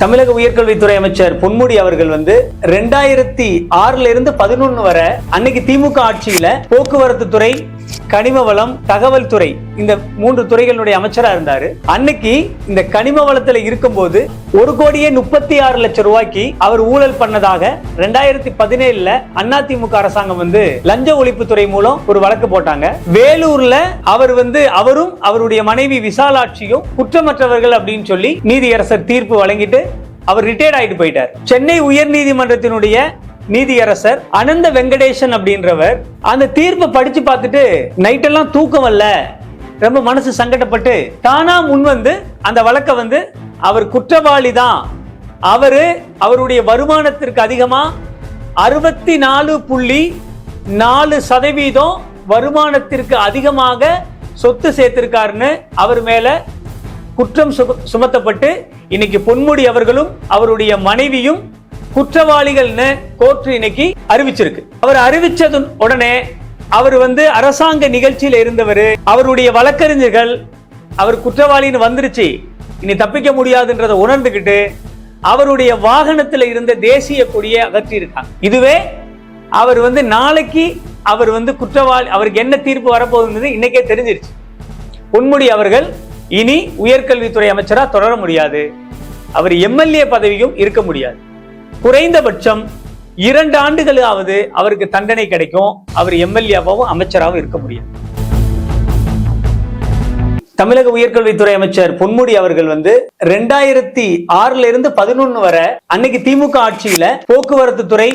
தமிழக உயர்கல்வித்துறை அமைச்சர் பொன்முடி அவர்கள் வந்து ரெண்டாயிரத்தி ஆறுல இருந்து பதினொன்னு வரை அன்னைக்கு திமுக ஆட்சியில போக்குவரத்து துறை கனிம வளம் தகவல் துறை இந்த மூன்று துறைகளுடைய அமைச்சராக இருந்தாரு. அன்னைக்கு இந்த கனிம வளத்துல இருக்கும்போது ஒரு கோடியே முப்பத்தி ஆறு லட்சம் ரூபாய்க்கு அவர் ஊழல் பண்ணதாக ரெண்டாயிரத்தி பதினேழுல அதிமுக அரசாங்கம் வந்து லஞ்ச ஒழிப்புத்துறை மூலம் ஒரு வழக்கு போட்டாங்க. வேலூர்ல அவர் வந்து அவரும் அவருடைய மனைவி விசாலாட்சியும் குற்றமற்றவர்கள் அப்படின்னு சொல்லி நீதியரசர் தீர்ப்பு வழங்கிட்டு அவர் ரிட்டையர்ட் ஆகிட்டு போயிட்டார். சென்னை உயர்நீதிமன்றத்தினுடைய நீதியரசர் அனந்த வெங்கடேசன் அப்படின்றவர் அந்த தீர்ப்பை படிச்சு பார்த்துட்டு நைட்டெல்லாம் தூக்கம் வரல. ரொம்ப மனசு சங்கடப்பட்டு தானா முன் வந்து அந்த வழக்கை வந்து அவர் குற்றவாளி தான். அவரு அவருடைய வருமானத்திற்கு அதிகமா அறுபத்தி நாலு புள்ளி நாலு சதவீதம் வருமானத்திற்கு அதிகமாக சொத்து சேர்த்திருக்காருன்னு அவர் மேல குற்றம் சுமத்தப்பட்டு இன்னைக்கு பொன்முடி அவர்களும் அவருடைய மனைவியும் குற்றவாளிகள்னு கோர்ட் இன்னைக்கு அறிவிச்சிருக்கு. அவர் அறிவிச்சது உடனே அவர் வந்து அரசாங்க நிகழ்ச்சியில் இருந்தவர் அவருடைய வழக்கறிஞர்கள் அவர் குற்றவாளின்னு வந்துருச்சு. இனி தப்பிக்க முடியாதுன்றதை உணர்ந்துகிட்டு அவருடைய வாகனத்தில் இருந்த தேசிய கொடியை அகற்றி இருக்காங்க இதுவே அவர் வந்து நாளைக்கு அவர் வந்து குற்றவாளி அவருக்கு என்ன தீர்ப்பு வரப்போகுதுன்றது இன்னைக்கே தெரிஞ்சிருச்சு. பொன்முடி அவர்கள் இனி உயர்கல்வித்துறை அமைச்சராக தொடர முடியாது. அவர் எம்எல்ஏ பதவியும் இருக்க முடியாது. குறைந்தபட்சம் இரண்டு ஆண்டுகளாவது அவருக்கு தண்டனை கிடைக்கும். அவர் எம்எல்ஏவாகவும் அமைச்சராகவும் இருக்க முடியும். தமிழக உயர்கல்வித்துறை அமைச்சர் பொன்முடி அவர்கள் வந்து ரெண்டாயிரத்தி ஆறுல இருந்து பதினொன்னு வரை அன்னைக்கு திமுக ஆட்சியில போக்குவரத்து துறை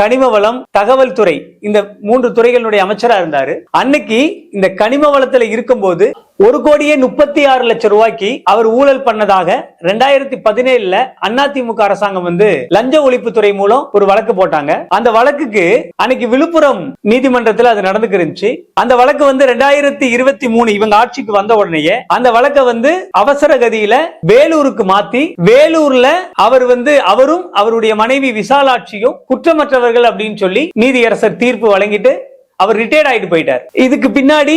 கனிம வளம் தகவல் துறை இந்த மூன்று துறைகளுடைய அமைச்சரா இருந்தாரு. அன்னைக்கு இந்த கனிம வளத்துல இருக்கும்போது ஒரு கோடியே முப்பத்தி ஆறு லட்சம் ரூபாய்க்கு அவர் ஊழல் பண்ணதாக ரெண்டாயிரத்தி பதினேழுல அதிமுக அரசாங்கம் வந்து லஞ்ச ஒழிப்புத்துறை மூலம் ஒரு வழக்கு போட்டாங்க. அந்த வழக்குக்கு அன்னைக்கு விழுப்புரம் நீதிமன்றத்தில் அது நடந்துக்கு இருந்துச்சு. அந்த வழக்கு வந்து ரெண்டாயிரத்தி இருபத்தி மூணு இவங்க ஆட்சிக்கு வந்த உடனேயே அந்த வழக்கை வந்து அவசர கதியில வேலூருக்கு மாத்தி வேலூர்ல அவர் வந்து அவரும் அவருடைய மனைவி விசாலாட்சியும் குற்றமற்றவர்கள் அப்படின்னு சொல்லி நீதியரசர் தீர்ப்பு வழங்கிட்டு அவர் ரிட்டையர்ட் ஆயிட்டு போயிட்டார். இதுக்கு பின்னாடி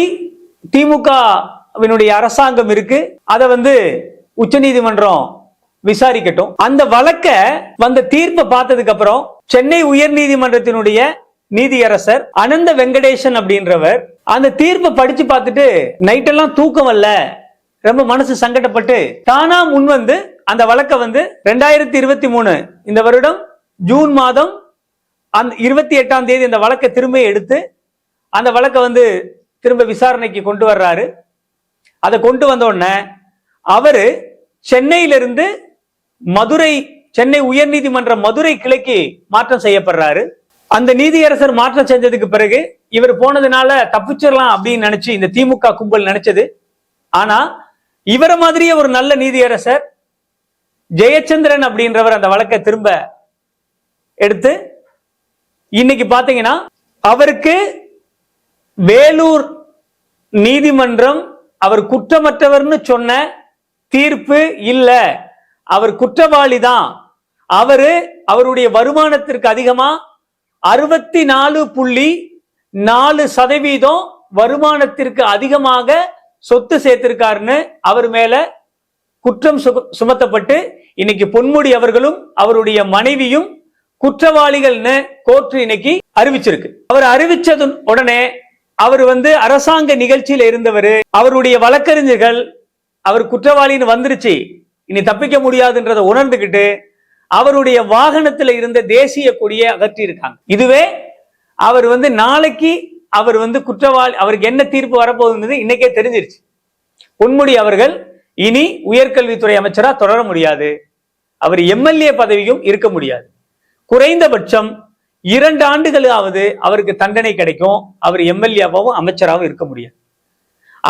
திமுக அவனுடைய அரசாங்கம் இருக்கு. அதை வந்து உச்சநீதிமன்றம் விசாரிக்கட்டும். அந்த வழக்க வந்த தீர்ப்பை பார்த்ததுக்கு அப்புறம் சென்னை உயர்நீதிமன்றத்தினுடைய நீதியரசர் அனந்த வெங்கடேசன் அப்படின்றவர் அந்த தீர்ப்பை படிச்சு பார்த்துட்டு நைட்டெல்லாம் தூக்கம் அல்ல ரொம்ப மனசு சங்கடப்பட்டு தானா முன் வந்து அந்த வழக்கை வந்து ரெண்டாயிரத்தி இருபத்தி மூணு இந்த வருடம் ஜூன் மாதம் அந்த இருபத்தி எட்டாம் தேதி அந்த வழக்கை திரும்ப எடுத்து அந்த வழக்கை வந்து திரும்ப விசாரணைக்கு கொண்டு வர்றாரு. அதை கொண்டு வந்த உடனே அவரு சென்னையிலிருந்து மதுரை சென்னை உயர்நீதிமன்ற மதுரை கிளைக்கு மாற்றம் செய்யப்படுறாரு. அந்த நீதியரசர் மாற்றம் செஞ்சதுக்கு பிறகு இவர் போனதுனால தப்பிச்சிடலாம் அப்படின்னு நினைச்சு இந்த திமுக கும்பல் நினைச்சது. ஆனா இவரை மாதிரியே ஒரு நல்ல நீதியரசர் ஜெயச்சந்திரன் அப்படின்றவர் அந்த வழக்கை திரும்ப எடுத்து இன்னைக்கு பாத்தீங்கன்னா அவருக்கு வேலூர் நீதிமன்றம் அவர் குற்றமற்றவர்னு சொன்ன தீர்ப்பு இல்ல. அவர் குற்றவாளி தான் அவரு அவருடைய வருமானத்திற்கு அதிகமா அறுபத்தி நாலு புள்ளி நாலு சதவீதம் வருமானத்திற்கு அதிகமாக சொத்து சேர்த்திருக்காருன்னு அவர் மேல குற்றம் சுமத்தப்பட்டு இன்னைக்கு பொன்முடி அவர்களும் அவருடைய மனைவியும் குற்றவாளிகள்னு கோர்ட் இன்னைக்கு அறிவிச்சிருக்கு. அவர் அறிவிச்சது உடனே அவர் வந்து அரசாங்க நிகழ்ச்சியில் இருந்தவர். அவருடைய வழக்கறிஞர்கள் அவர் குற்றவாளின்னு வந்துருச்சு. இனி தப்பிக்க முடியாதுன்றதை உணர்ந்துகிட்டு அவருடைய வாகனத்துல இருந்த தேசிய கொடியை அகற்றியிருக்காங்க. இதுவே அவர் வந்து நாளைக்கு அவர் வந்து குற்றவாளி அவருக்கு என்ன தீர்ப்பு வரப்போகுதுன்றது இன்னைக்கே தெரிஞ்சிருச்சு. பொன்முடி அவர்கள் இனி உயர்கல்வித்துறை அமைச்சராக தொடர முடியாது. அவர் எம்எல்ஏ பதவியும் இருக்க முடியாது. குறைந்தபட்சம் இரண்டு ஆண்டுகளாவது அவருக்கு தண்டனை கிடைக்கும். அவர் எம்எல்ஏவாகவும் அமைச்சராகவும் இருக்க முடியாது.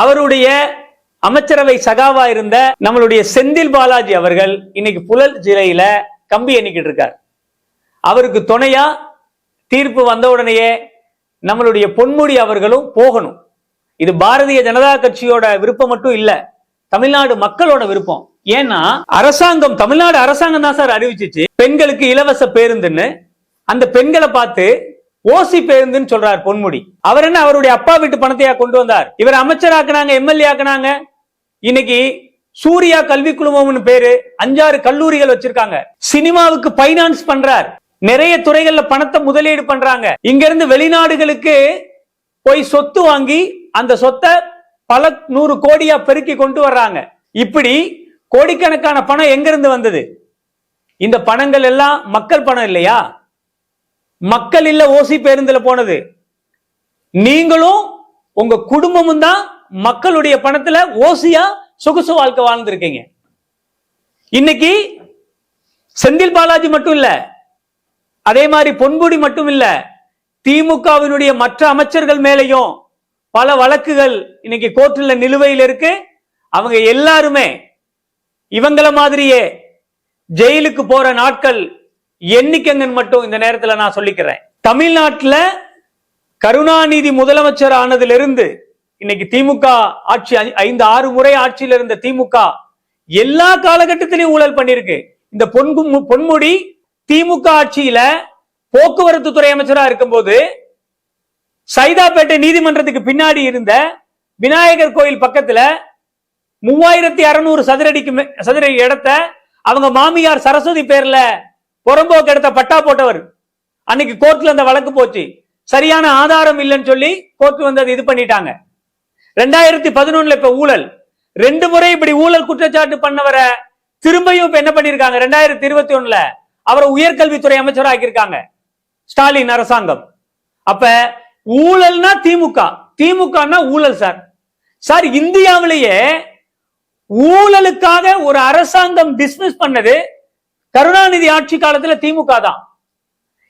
அவருடைய அமைச்சரவை சகாவா இருந்த நம்மளுடைய செந்தில் பாலாஜி அவர்கள் இன்னைக்கு புழல் சிலையில கம்பி எண்ணிக்கிட்டு இருக்கார். அவருக்கு துணையா தீர்ப்பு வந்த உடனேயே நம்மளுடைய பொன்முடி அவர்களும் போகணும். இது பாரதிய ஜனதா கட்சியோட விருப்பம் மட்டும் இல்ல தமிழ்நாடு மக்களோட விருப்பம். ஏன்னா அரசாங்கம் தமிழ்நாடு அரசாங்கம் தான் சார் அறிவிச்சிச்சு. பெண்களுக்கு இலவச பேருந்துன்னு அந்த பெண்களை பார்த்து ஓசி பேருந்துன்னு சொல்றார் பொன்முடி. அவர் என்ன அவருடைய அப்பா வீட்டு பணத்தையா கொண்டு வந்தார்? இவர் அமைச்சராக்குனாங்க எம்எல்ஏ ஆக்குனாங்க. இன்னைக்கு சூர்யா கல்வி குழுமம்னு பேரு அஞ்சாறு கல்லூரிகள் வச்சிருக்காங்க. சினிமாவுக்கு பைனான்ஸ் பண்றார். நிறைய துறைகள்ல பணத்தை முதலீடு பண்றாங்க. இங்க இருந்து வெளிநாடுகளுக்கு போய் சொத்து வாங்கி அந்த சொத்தை பல நூறு கோடியா பெருக்கி கொண்டு வர்றாங்க. இப்படி கோடிக்கணக்கான பணம் எங்க இருந்து வந்தது? இந்த பணங்கள் எல்லாம் மக்கள் பணம் இல்லையா? மக்கள் இல்ல ஓசி பேருந்துல போனது. நீங்களும் உங்க குடும்பமும் தான் மக்களுடைய பணத்துல ஓசியா சொகுசு வாழ்க்கை வாழ்ந்திருக்கீங்க. இன்னைக்கு செந்தில் பாலாஜி மட்டும் இல்ல அதே மாதிரி பொன்முடி மட்டும் இல்ல திமுகவினுடைய மற்ற அமைச்சர்கள் மேலையும் பல வழக்குகள் இன்னைக்கு கோர்ட்டில் நிலுவையில் இருக்கு. அவங்க எல்லாருமே இவங்கள மாதிரியே ஜெயிலுக்கு போற நாட்கள் எண்ணிக்கைங்கன்னு மட்டும் இந்த நேரத்துல நான் சொல்லிக்கிறேன். தமிழ்நாட்டுல கருணாநிதி முதலமைச்சர் ஆனதிலிருந்து இன்னைக்கு திமுக ஆட்சி ஐந்து ஆறு முறை ஆட்சியில் இருந்த திமுக எல்லா காலகட்டத்திலையும் ஊழல் பண்ணிருக்கு இந்த பொன்கு பொன்முடி திமுக ஆட்சியில போக்குவரத்து துறை அமைச்சரா இருக்கும்போது சைதாப்பேட்டை நீதிமன்றத்துக்கு பின்னாடி இருந்த விநாயகர் கோயில் பக்கத்துல மூவாயிரத்தி அறுநூறு சதுரடிக்கு சதுர இடத்த அவங்க மாமியார் சரஸ்வதி பேர்ல புறம்போக்கு இடத்த பட்டா போட்டவர். அன்னைக்கு கோர்ட்ல அந்த வழக்கு போச்சு. சரியான ஆதாரம் இல்லைன்னு சொல்லி கோர்ட் வந்து அதை இது பண்ணிட்டாங்க. ரெண்டாயிரத்தி பதினொன்னுல இப்ப ஊழல். ரெண்டு முறை இப்படி ஊழல் குற்றச்சாட்டு பண்ணவரை திரும்பியும் இப்ப என்ன பண்ணிருக்காங்க? ரெண்டாயிரத்தி இருபத்தி ஒண்ணுல அவரை உயர்கல்வித்துறை அமைச்சராக ஆக்கியிருக்காங்க ஸ்டாலின் அரசாங்கம். அப்ப ஊழல்னா திமுக. திமுகனா ஊழல் சார். சார் இந்தியாவிலேயே ஊழலுக்காக ஒரு அரசாங்கம் டிஸ்மிஸ் பண்ணது கருணாநிதி ஆட்சி காலத்துல திமுக தான்.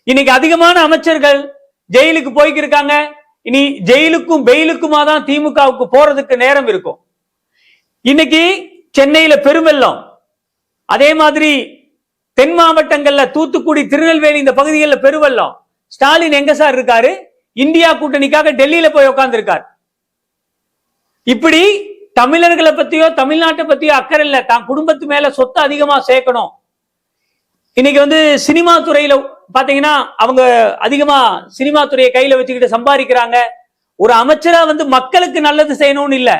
இன்னைக்கு அதிகமான அமைச்சர்கள் ஜெயிலுக்கு போய்க்கு இருக்காங்க இனி ஜெயிலுக்கும் பெயிலுக்குமா தான் திமுகவுக்கு போறதுக்கு நேரம் இருக்கும். இன்னைக்கு சென்னையில பெருவெள்ளம். அதே மாதிரி தென் மாவட்டங்கள்ல தூத்துக்குடி திருநெல்வேலி இந்த பகுதிகளில் பெருவெள்ளம். ஸ்டாலின் எங்க சார் இருக்காரு? இந்தியா கூட்டணிக்காக டெல்லியில போய் உட்கார்ந்துருக்கார் இப்படி தமிழர்களை பத்தியோ தமிழ்நாட்டை பத்தியோ அக்கறை இல்லை. தான் குடும்பத்து மேல சொத்து அதிகமா சேர்க்கணும். இன்னைக்கு வந்து சினிமா துறையில பாத்தீங்கன்னா அவங்க அதிகமா சினிமா துறையை கையில வச்சுக்கிட்டு சம்பாதிக்கிறாங்க. ஒரு அமைச்சரா வந்து மக்களுக்கு நல்லது செய்யணும்னு இல்ல.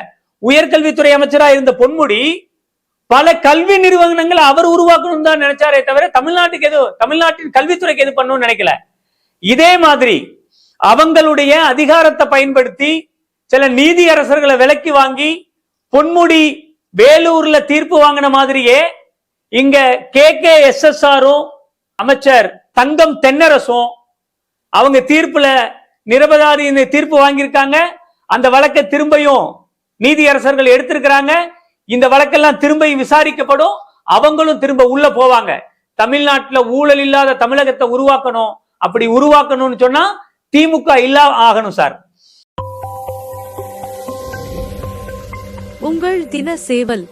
உயர்கல்வித்துறை அமைச்சரா இருந்த பொன்முடி பல கல்வி நிறுவனங்களை அவர் உருவாக்கணும் தான் நினைச்சாரே தவிர தமிழ்நாட்டுக்கு எது தமிழ்நாட்டின் கல்வித்துறைக்கு எது பண்ணணும்னு நினைக்கல. இதே மாதிரி அவங்களுடைய அதிகாரத்தை பயன்படுத்தி சில நீதி அரசர்களை விலக்கி வாங்கி பொன்முடி வேலூர்ல தீர்ப்பு வாங்கின மாதிரியே இங்க கே கே எஸ் எஸ் ஆரும் அமைச்சர் தங்கம் தென்னரசும் அவங்க தீர்ப்புல நிரபராதி இந்த தீர்ப்பு வாங்கியிருக்காங்க. அந்த வழக்கை திரும்பியும் நீதியரசர்கள் எடுத்திருக்கிறாங்க. இந்த வழக்கெல்லாம் திரும்பியும் விசாரிக்கப்படும். அவங்களும் திரும்ப உள்ள போவாங்க. தமிழ்நாட்டில் ஊழல் இல்லாத தமிழகத்தை உருவாக்கணும். அப்படி உருவாக்கணும்னு சொன்னா திமுக இல்லா ஆகணும் சார். உங்கள் தின சேவல்